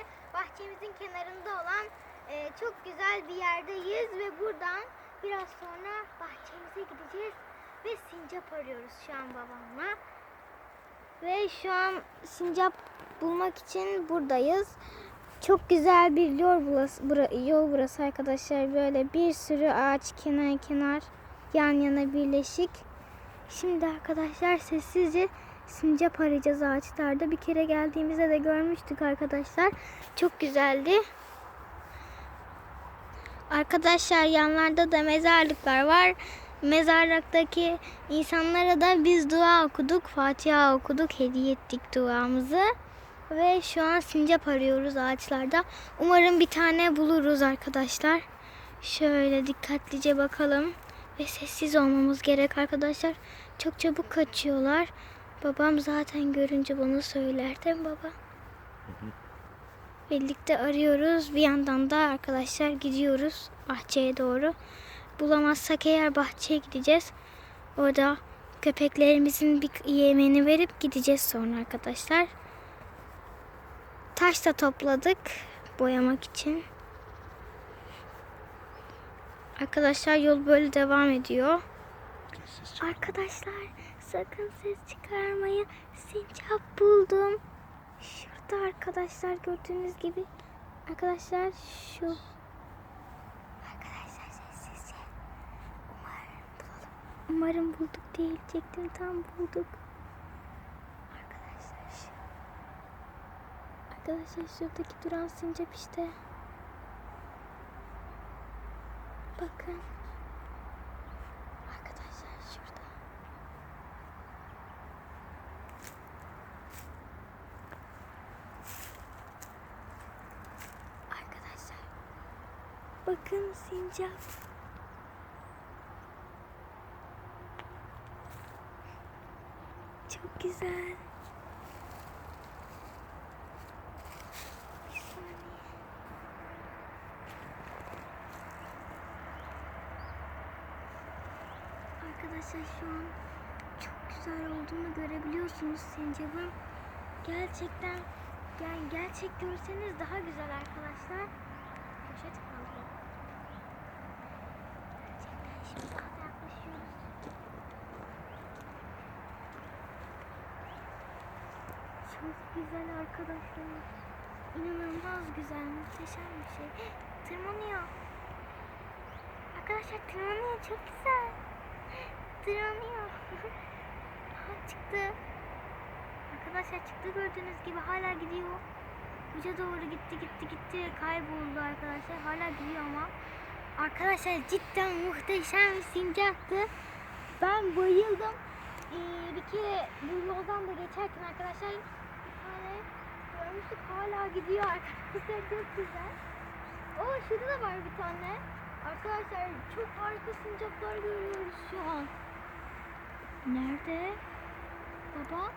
Bahçesi bahçemizin kenarında olan e, çok güzel bir yerdeyiz ve buradan biraz sonra bahçemize gideceğiz ve sincap arıyoruz şu an babamla. Ve şu an sincap bulmak için buradayız. Çok güzel bir yol burası, bura- yol burası arkadaşlar. Böyle bir sürü ağaç kenar kenar yan yana birleşik. Şimdi arkadaşlar sessizce sincap arayacağız ağaçlarda. Bir kere geldiğimizde de görmüştük arkadaşlar. Çok güzeldi. Arkadaşlar yanlarda da mezarlıklar var. Mezarlıktaki insanlara da biz dua okuduk, Fatiha okuduk, hediye ettik duamızı. Ve şu an sincap arıyoruz ağaçlarda. Umarım bir tane buluruz arkadaşlar. Şöyle dikkatlice bakalım. Ve sessiz olmamız gerek arkadaşlar. Çok çabuk kaçıyorlar. Babam zaten görünce bana söyler değil mi baba? Birlikte arıyoruz. Bir yandan da arkadaşlar gidiyoruz bahçeye doğru. Bulamazsak eğer bahçeye gideceğiz. Orada köpeklerimizin bir yemeğini verip gideceğiz sonra arkadaşlar. Taş da topladık boyamak için. Arkadaşlar yol böyle devam ediyor. Arkadaşlar sakın ses çıkarmayın. Sincap buldum. Şurada arkadaşlar gördüğünüz gibi. Arkadaşlar şu. Arkadaşlar sessizce. Umarım bulalım. Umarım bulduk diyecektim. Tam bulduk. Arkadaşlar şu. Arkadaşlar şuradaki duran sincap işte. Bakın. Arkadaşlar şurada. Arkadaşlar. Bakın sincap. Çok güzel. Arkadaşlar şu an çok güzel olduğunu görebiliyorsunuz sincapın. Gerçekten yani gerçek görseniz daha güzel arkadaşlar. Poşet kaldı. Gerçekten şimdi daha da yaklaşıyoruz. Çok güzel arkadaşlar. İnanılmaz güzel, muhteşem bir şey. Tırmanıyor. Arkadaşlar tırmanıyor, çok güzel. Tırmanıyor. Aha çıktı. Arkadaşlar çıktı gördüğünüz gibi hala gidiyor. Uca doğru gitti gitti gitti kayboldu arkadaşlar. Hala gidiyor ama. Arkadaşlar cidden muhteşem bir sincaptı. Ben bayıldım. Ee, bir kere bu yoldan da geçerken arkadaşlar tane görmüştük hala gidiyor arkadaşlar çok güzel. Oo şurada da var bir tane. Arkadaşlar çok harika sincaplar görüyoruz şu an. Nerede? Baba?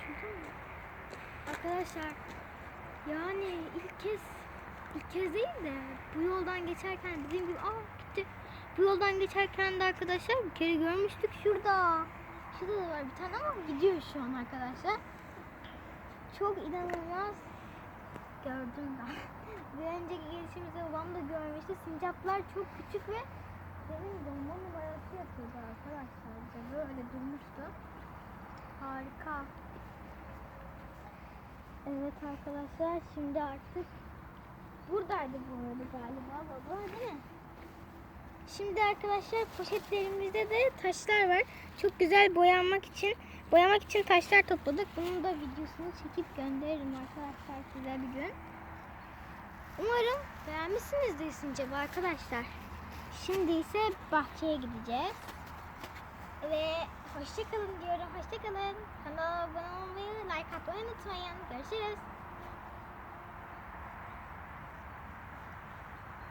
Şurada mı? Arkadaşlar yani ilk kez ilk kez değil de bu yoldan geçerken dediğim gibi aa gitti. Bu yoldan geçerken de arkadaşlar bir kere görmüştük şurada. Şurada da var bir tane ama gidiyor şu an arkadaşlar. Çok inanılmaz gördüm ben. Bir önceki gelişimizde babam da görmüştü. Sincaplar çok küçük ve benim bomba numarası yapıyordu arkadaşlar. Böyle durmuştu. Harika. Evet arkadaşlar şimdi artık buradaydı bu arada galiba baba değil mi? Şimdi arkadaşlar poşetlerimizde de taşlar var. Çok güzel boyanmak için boyamak için taşlar topladık. Bunun da videosunu çekip gönderirim arkadaşlar size bir gün. Umarım beğenmişsinizdir sincap arkadaşlar. Şimdi ise bahçeye gideceğiz. Ve hoşçakalın diyorum. Hoşçakalın. Kanala abone olmayı, like atmayı unutmayın. Görüşürüz.